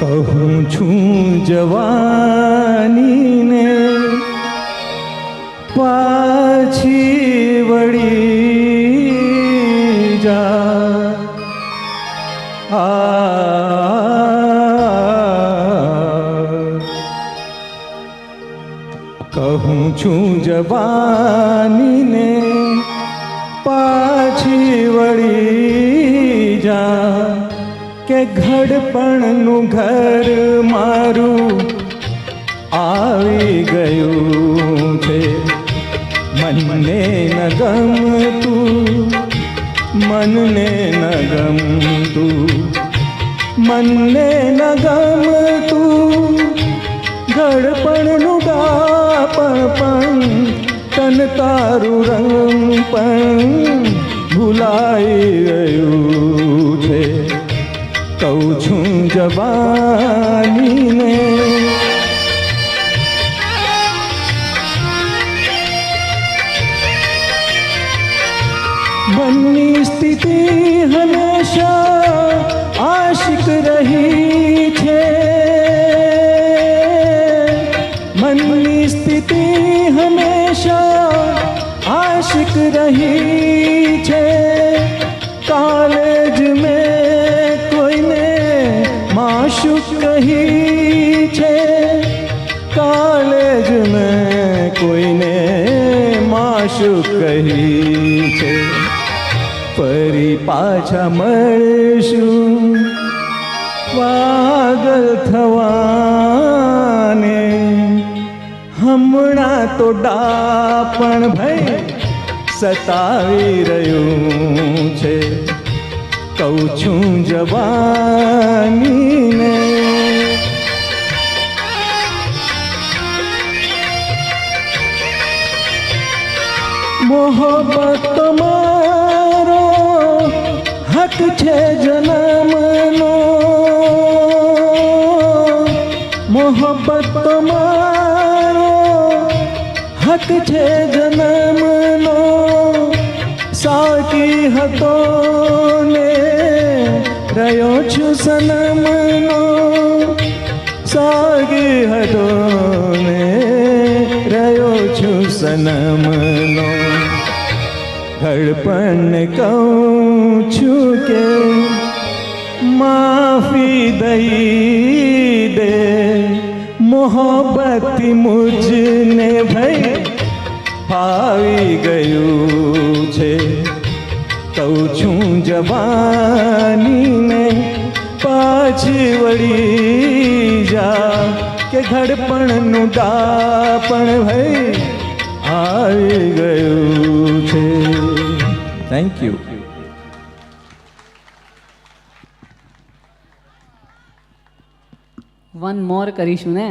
કહું છું જવાનીને પાછી વળી જા. કહું છું જવાનીને પાછી વળી કે ઘડપણનું ઘર મારું આવી ગયું છે. મનને ન ગમતું, મનને ન ગમતું, મનને ન ગમતું. ઘડપણનું ગાપણ પણ, તન તારું રંગ પણ ભૂલાઈ ગયું કહું છું જવાનીને. મનની સ્થિતિ હંમેશા આશિક રહી છે. મનની સ્થિતિ હંમેશા આશિક રહી છે. કાલેજ મેં માશુક કહી છે કાલેજ મેં કોઈને માશુક કહી છે ફરી પાછા મળશું પાગલ થવાને હમણાં તો ડાપણ ભાઈ સતાવી રહ્યું છે કહું છું જવાનીને મોહબ્બત તમારો હક છે જનમનો. મોહબ્બત તમારો હક છે જનમનો. સાકી હતો ને રહ્યો છું સનમનો. સાગી હતો ને રહ્યો છું સનમનો. ધડપણ કહું છું કે માફી દઈ દે. મોહબ્બત મુજને ભાઈ ફાવી ગયું છે. કહું છું જવાનીને પાછી વળી જા. કે ઘડપણનું દાપણ ભાઈ થેન્ક યુ વન મોર કરીશું ને?